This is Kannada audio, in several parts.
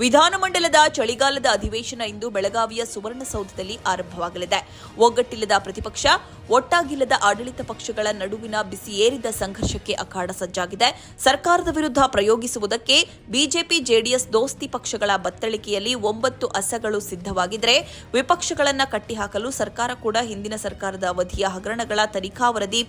ವಿಧಾನಮಂಡಲದ ಚಳಿಗಾಲದ ಅಧಿವೇಶನ ಇಂದು ಬೆಳಗಾವಿಯ ಸುವರ್ಣಸೌಧದಲ್ಲಿ ಆರಂಭವಾಗಲಿದೆ. ಒಗ್ಗಟ್ಟಿಲ್ಲದ ಪ್ರತಿಪಕ್ಷ, ಒಟ್ಟಾಗಿಲ್ಲದ ಆಡಳಿತ ಪಕ್ಷಗಳ ನಡುವಿನ ಬಿಸಿಯೇರಿದ ಸಂಘರ್ಷಕ್ಕೆ ಅಖಾಡ ಸಜ್ಜಾಗಿದೆ. ಸರ್ಕಾರದ ವಿರುದ್ಧ ಪ್ರಯೋಗಿಸುವುದಕ್ಕೆ ಬಿಜೆಪಿ, ಜೆಡಿಎಸ್ ದೋಸ್ತಿ ಪಕ್ಷಗಳ ಬತ್ತಳಿಕೆಯಲ್ಲಿ ಒಂಬತ್ತು ಅಸಗಳು ಸಿದ್ಧವಾಗಿದ್ದರೆ ವಿಪಕ್ಷಗಳನ್ನು ಕಟ್ಟಿಹಾಕಲು ಸರ್ಕಾರ ಕೂಡ ಹಿಂದಿನ ಸರ್ಕಾರದ ಅವಧಿಯ ಹಗರಣಗಳ ತನಿಖಾ ವರದಿ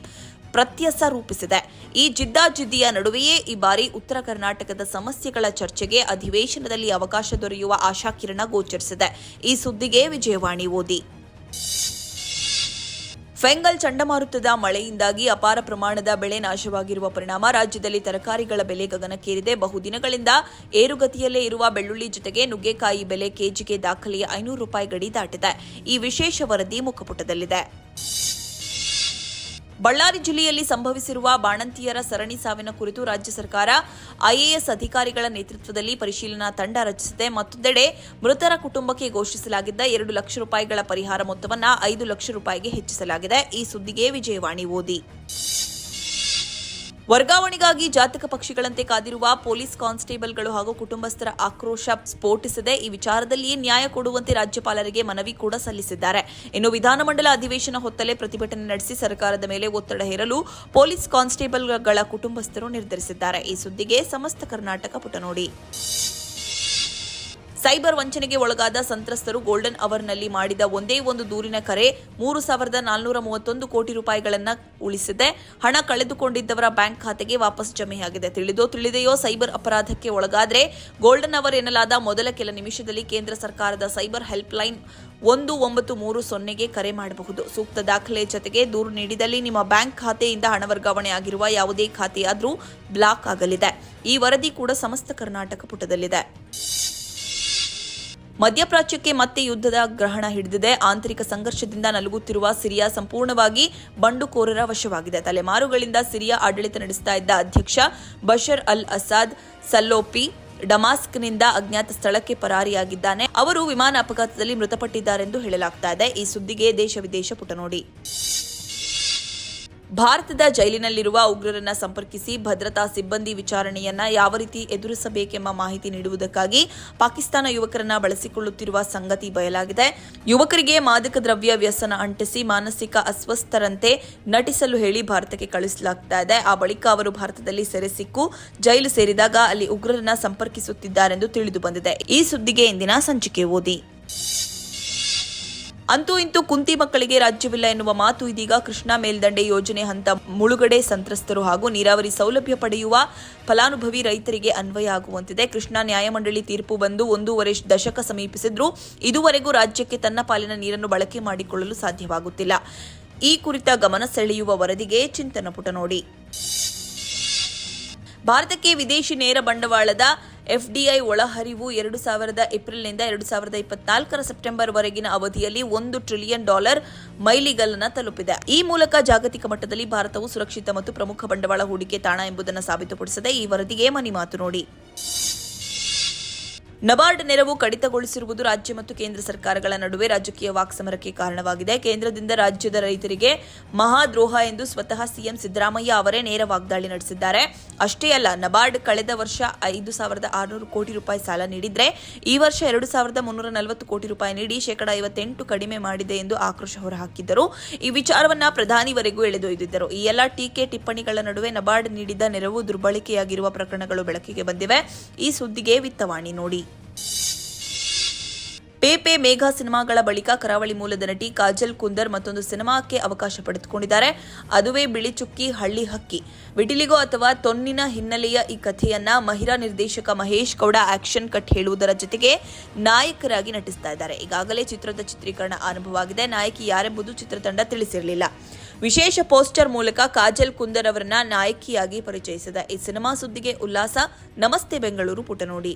ಪ್ರತ್ಯಸ ರೂಪಿಸಿದೆ. ಈ ಜಿದ್ದಾಜಿದ್ದಿಯ ನಡುವೆಯೇ ಈ ಬಾರಿ ಉತ್ತರ ಕರ್ನಾಟಕದ ಸಮಸ್ಯೆಗಳ ಚರ್ಚೆಗೆ ಅಧಿವೇಶನದಲ್ಲಿ ಅವಕಾಶ ದೊರೆಯುವ ಆಶಾಕಿರಣ ಗೋಚರಿಸಿದೆ. ಈ ಸುದ್ದಿಗೆ ವಿಜಯವಾಣಿ ಓದಿ. ಫೆಂಗಲ್ ಚಂಡಮಾರುತದ ಮಳೆಯಿಂದಾಗಿ ಅಪಾರ ಪ್ರಮಾಣದ ಬೆಳೆ ನಾಶವಾಗಿರುವ ಪರಿಣಾಮ ರಾಜ್ಯದಲ್ಲಿ ತರಕಾರಿಗಳ ಬೆಲೆ ಗಗನಕ್ಕೇರಿದೆ. ಬಹುದಿನಗಳಿಂದ ಏರುಗತಿಯಲ್ಲೇ ಇರುವ ಬೆಳ್ಳುಳ್ಳಿ ಜೊತೆಗೆ ನುಗ್ಗೆಕಾಯಿ ಬೆಲೆ ಕೆಜಿಗೆ ದಾಖಲೆಯ ಐನೂರು ರೂಪಾಯಿ ಗಡಿ ದಾಟಿದೆ. ಈ ವಿಶೇಷ ವರದಿ ಮುಖಪುಟದಲ್ಲಿದೆ. ಬಳ್ಳಾರಿ ಜಿಲ್ಲೆಯಲ್ಲಿ ಸಂಭವಿಸಿರುವ ಬಾಣಂತಿಯರ ಸರಣಿ ಸಾವಿನ ಕುರಿತು ರಾಜ್ಯ ಸರ್ಕಾರ ಐಎಎಸ್ ಅಧಿಕಾರಿಗಳ ನೇತೃತ್ವದಲ್ಲಿ ಪರಿಶೀಲನಾ ತಂಡ ರಚಿಸಿದೆ. ಮತ್ತೊಂದೆಡೆ ಮೃತರ ಕುಟುಂಬಕ್ಕೆ ಘೋಷಿಸಲಾಗಿದ್ದ ಎರಡು ಲಕ್ಷ ರೂಪಾಯಿಗಳ ಪರಿಹಾರ ಮೊತ್ತವನ್ನು ಐದು ಲಕ್ಷ ರೂಪಾಯಿಗೆ ಹೆಚ್ಚಿಸಲಾಗಿದೆ. ಈ ಸುದ್ದಿಗೆ ವಿಜಯವಾಣಿ ಓದಿ. ವರ್ಗಾವಣೆಗಾಗಿ ಜಾತಕ ಪಕ್ಷಿಗಳಂತೆ ಕಾದಿರುವ ಪೊಲೀಸ್ ಕಾನ್ಸ್ಟೇಬಲ್ಗಳು ಹಾಗೂ ಕುಟುಂಬಸ್ಥರ ಆಕ್ರೋಶ ಸ್ಫೋಟಿಸದೆ ಈ ವಿಚಾರದಲ್ಲಿಯೇ ನ್ಯಾಯ ಕೊಡುವಂತೆ ರಾಜ್ಯಪಾಲರಿಗೆ ಮನವಿ ಕೂಡ ಸಲ್ಲಿಸಿದ್ದಾರೆ. ಇನ್ನು ವಿಧಾನಮಂಡಲ ಅಧಿವೇಶನ ಹೊತ್ತಲೇ ಪ್ರತಿಭಟನೆ ನಡೆಸಿ ಸರ್ಕಾರದ ಮೇಲೆ ಒತ್ತಡ ಹೇರಲು ಪೊಲೀಸ್ ಕಾನ್ಸ್ಟೇಬಲ್ಗಳ ಕುಟುಂಬಸ್ಥರು ನಿರ್ಧರಿಸಿದ್ದಾರೆ. ಈ ಸುದ್ದಿಗೆ ಸಮಸ್ತ ಕರ್ನಾಟಕ ಪುಟ ನೋಡಿ ಸೈಬರ್ ವಂಚನೆಗೆ ಒಳಗಾದ ಸಂತ್ರಸ್ತರು ಗೋಲ್ಡನ್ ಅವರ್ನಲ್ಲಿ ಮಾಡಿದ ಒಂದೇ ಒಂದು ದೂರಿನ ಕರೆ ಮೂರು ಸಾವಿರದ ನಾಲ್ನೂರ ಮೂವತ್ತೊಂದು ಕೋಟಿ ರೂಪಾಯಿಗಳನ್ನು ಉಳಿಸಿದೆ. ಹಣ ಕಳೆದುಕೊಂಡಿದ್ದವರ ಬ್ಯಾಂಕ್ ಖಾತೆಗೆ ವಾಪಸ್ ಜಮೆಯಾಗಿದೆ. ತಿಳಿದೋ ತಿಳಿದೆಯೋ ಸೈಬರ್ ಅಪರಾಧಕ್ಕೆ ಒಳಗಾದರೆ ಗೋಲ್ಡನ್ ಅವರ್ ಎನ್ನಲಾದ ಮೊದಲ ಕೆಲ ನಿಮಿಷದಲ್ಲಿ ಕೇಂದ್ರ ಸರ್ಕಾರದ ಸೈಬರ್ ಹೆಲ್ಪ್ಲೈನ್ ಒಂದು ಒಂಬತ್ತು ಮೂರು ಸೊನ್ನೆಗೆ ಕರೆ ಮಾಡಬಹುದು. ಸೂಕ್ತ ದಾಖಲೆ ಜೊತೆಗೆ ದೂರು ನೀಡಿದಲ್ಲಿ ನಿಮ್ಮ ಬ್ಯಾಂಕ್ ಖಾತೆಯಿಂದ ಹಣ ವರ್ಗಾವಣೆ ಆಗಿರುವ ಯಾವುದೇ ಖಾತೆಯಾದರೂ ಬ್ಲಾಕ್ ಆಗಲಿದೆ. ಈ ವರದಿ ಕೂಡ ಸಮಸ್ತ ಕರ್ನಾಟಕ ಪುಟದಲ್ಲಿದೆ. ಮಧ್ಯಪ್ರಾಚ್ಯಕ್ಕೆ ಮತ್ತೆ ಯುದ್ಧದ ಗ್ರಹಣ ಹಿಡಿದಿದೆ. ಆಂತರಿಕ ಸಂಘರ್ಷದಿಂದ ನಲುಗುತ್ತಿರುವ ಸಿರಿಯಾ ಸಂಪೂರ್ಣವಾಗಿ ಬಂಡುಕೋರರ ವಶವಾಗಿದೆ. ತಲೆಮಾರುಗಳಿಂದ ಸಿರಿಯಾ ಆಡಳಿತ ನಡೆಸ್ತಾ ಇದ್ದ ಅಧ್ಯಕ್ಷ ಬಷರ್ ಅಲ್ ಅಸಾದ್ ಸಲ್ಲೋಪಿ ಡಮಾಸ್ಕ್ನಿಂದ ಅಜ್ಞಾತ ಸ್ಥಳಕ್ಕೆ ಪರಾರಿಯಾಗಿದ್ದಾನೆ. ಅವರು ವಿಮಾನ ಅಪಘಾತದಲ್ಲಿ ಮೃತಪಟ್ಟಿದ್ದಾರೆಂದು ಹೇಳಲಾಗ್ತಾ ಇದೆ. ಈ ಸುದ್ದಿಗೆ ದೇಶ ವಿದೇಶ ಪುಟ ನೋಡಿ ಭಾರತದ ಜೈಲಿನಲ್ಲಿರುವ ಉಗ್ರರನ್ನ ಸಂಪರ್ಕಿಸಿ ಭದ್ರತಾ ಸಿಬ್ಬಂದಿ ವಿಚಾರಣೆಯನ್ನ ಯಾವ ರೀತಿ ಎದುರಿಸಬೇಕೆಂಬ ಮಾಹಿತಿ ನೀಡುವುದಕ್ಕಾಗಿ ಪಾಕಿಸ್ತಾನ ಯುವಕರನ್ನ ಬಳಸಿಕೊಳ್ಳುತ್ತಿರುವ ಸಂಗತಿ ಬಯಲಾಗಿದೆ. ಯುವಕರಿಗೆ ಮಾದಕ ದ್ರವ್ಯ ವ್ಯಸನ ಅಂಟಿಸಿ ಮಾನಸಿಕ ಅಸ್ವಸ್ಥರಂತೆ ನಟಿಸಲು ಹೇಳಿ ಭಾರತಕ್ಕೆ ಕಳುಹಿಸಲಾಗ್ತಾ ಇದೆ. ಆ ಬಳಿಕ ಅವರು ಭಾರತದಲ್ಲಿ ಸೆರೆ ಸಿಕ್ಕು ಜೈಲು ಸೇರಿದಾಗ ಅಲ್ಲಿ ಉಗ್ರರನ್ನ ಸಂಪರ್ಕಿಸುತ್ತಿದ್ದಾರೆಂದು ತಿಳಿದು ಬಂದಿದೆ. ಈ ಸುದ್ದಿಗೆ ಇಂದಿನ ಸಂಚಿಕೆ ಓದಿ. ಅಂತೂ ಇಂತೂ ಕುಂತಿ ಮಕ್ಕಳಿಗೆ ರಾಜ್ಯವಿಲ್ಲ ಎನ್ನುವ ಮಾತು ಇದೀಗ ಕೃಷ್ಣಾ ಮೇಲ್ದಂಡೆ ಯೋಜನೆ ಹಂತ ಮುಳುಗಡೆ ಸಂತ್ರಸ್ತರು ಹಾಗೂ ನೀರಾವರಿ ಸೌಲಭ್ಯ ಪಡೆಯುವ ಫಲಾನುಭವಿ ರೈತರಿಗೆ ಅನ್ವಯ ಆಗುವಂತಿದೆ. ಕೃಷ್ಣಾ ನ್ಯಾಯಮಂಡಳಿ ತೀರ್ಪು ಬಂದು ಒಂದೂವರೆ ದಶಕ ಸಮೀಪಿಸಿದ್ರೂ ಇದುವರೆಗೂ ರಾಜ್ಯಕ್ಕೆ ತನ್ನ ಪಾಲಿನ ನೀರನ್ನು ಬಳಕೆ ಮಾಡಿಕೊಳ್ಳಲು ಸಾಧ್ಯವಾಗುತ್ತಿಲ್ಲ. ಈ ಕುರಿತ ಗಮನ ಸೆಳೆಯುವ ವರದಿಗೆ ಚಿಂತನ ಪುಟ ನೋಡಿ. ಭಾರತಕ್ಕೆ ವಿದೇಶಿ ನೇರ ಬಂಡವಾಳದ ಎಫ್ಡಿಐ ಒಳಹರಿವು ಎರಡು ಸಾವಿರದ ಏಪ್ರಿಲ್ನಿಂದ ಎರಡು ಸಾವಿರದ ಇಪ್ಪತ್ನಾಲ್ಕರ ಸೆಪ್ಟೆಂಬರ್ ವರೆಗಿನ ಅವಧಿಯಲ್ಲಿ ಒಂದು ಟ್ರಿಲಿಯನ್ ಡಾಲರ್ ಮೈಲಿಗಲ್ಲನ್ನು ತಲುಪಿದೆ. ಈ ಮೂಲಕ ಜಾಗತಿಕ ಮಟ್ಟದಲ್ಲಿ ಭಾರತವು ಸುರಕ್ಷಿತ ಮತ್ತು ಪ್ರಮುಖ ಬಂಡವಾಳ ಹೂಡಿಕೆ ತಾಣ ಎಂಬುದನ್ನು ಸಾಬೀತುಪಡಿಸಿದೆ ಈ ವರದಿಗೆ ಮನಿ ಮಾತು ನೋಡಿ. ನಬಾರ್ಡ್ ನೆರವು ಕಡಿತಗೊಳಿಸಿರುವುದು ರಾಜ್ಯ ಮತ್ತು ಕೇಂದ್ರ ಸರ್ಕಾರಗಳ ನಡುವೆ ರಾಜಕೀಯ ವಾಕ್ಸಮರಕ್ಕೆ ಕಾರಣವಾಗಿದೆ. ಕೇಂದ್ರದಿಂದ ರಾಜ್ಯದ ರೈತರಿಗೆ ಮಹಾದ್ರೋಹ ಎಂದು ಸ್ವತಃ ಸಿಎಂ ಸಿದ್ದರಾಮಯ್ಯ ಅವರೇ ನೇರ ವಾಗ್ದಾಳಿ ನಡೆಸಿದ್ದಾರೆ. ಅಷ್ಟೇ ಅಲ್ಲ, ನಬಾರ್ಡ್ ಕಳೆದ ವರ್ಷ ಐದು ಸಾವಿರದ ಆರುನೂರು ಕೋಟಿ ರೂಪಾಯಿ ಸಾಲ ನೀಡಿದ್ರೆ ಈ ವರ್ಷ ಎರಡು ಸಾವಿರದ ಮುನ್ನೂರ ನಲವತ್ತು ಕೋಟಿ ರೂಪಾಯಿ ನೀಡಿ ಶೇಕಡಾ ಐವತ್ತೆಂಟು ಕಡಿಮೆ ಮಾಡಿದೆ ಎಂದು ಆಕ್ರೋಶ ಹೊರಹಾಕಿದ್ದರು. ಈ ವಿಚಾರವನ್ನ ಪ್ರಧಾನಿವರೆಗೂ ಎಳೆದೊಯ್ದಿದ್ದರು. ಈ ಎಲ್ಲ ಟೀಕೆ ಟಿಪ್ಪಣಿಗಳ ನಡುವೆ ನಬಾರ್ಡ್ ನೀಡಿದ ನೆರವು ದುರ್ಬಳಕೆಯಾಗಿರುವ ಪ್ರಕರಣಗಳು ಬೆಳಕಿಗೆ ಬಂದಿವೆ. ಈ ಸುದ್ದಿಗೆ ವಿತ್ತವಾಣಿ ನೋಡಿ. ಪೇಪೆ ಮೇಘ ಸಿನಿಮಾಗಳ ಬಳಿಕ ಕರಾವಳಿ ಮೂಲದ ನಟಿ ಕಾಜಲ್ ಕುಂದರ್ ಮತ್ತೊಂದು ಸಿನಿಮಾಕ್ಕೆ ಅವಕಾಶ ಪಡೆದುಕೊಂಡಿದ್ದಾರೆ. ಅದುವೇ ಬಿಳಿ ಚುಕ್ಕಿ, ಹಳ್ಳಿ ಹಕ್ಕಿ. ವಿಟಿಲಿಗೋ ಅಥವಾ ತೊನ್ನಿನ ಹಿನ್ನೆಲೆಯ ಈ ಕಥೆಯನ್ನ ಮಹಿರಾ ನಿರ್ದೇಶಕ ಮಹೇಶ್ ಗೌಡ ಆಕ್ಷನ್ ಕಟ್ ಹೇಳುವುದರ ಜೊತೆಗೆ ನಾಯಕರಾಗಿ ನಟಿಸ್ತಾ ಇದ್ದಾರೆ. ಈಗಾಗಲೇ ಚಿತ್ರದ ಚಿತ್ರೀಕರಣ ಆರಂಭವಾಗಿದೆ. ನಾಯಕಿ ಯಾರೆಂಬುದು ಚಿತ್ರತಂಡ ತಿಳಿಸಿರಲಿಲ್ಲ. ವಿಶೇಷ ಪೋಸ್ಟರ್ ಮೂಲಕ ಕಾಜಲ್ ಕುಂದರ್ ಅವರನ್ನ ನಾಯಕಿಯಾಗಿ ಪರಿಚಯಿಸಿದ ಈ ಸಿನಿಮಾ ಸುದ್ದಿಗೆ ಉಲ್ಲಾಸ. ನಮಸ್ತೆ ಬೆಂಗಳೂರು ಪುಟ ನೋಡಿ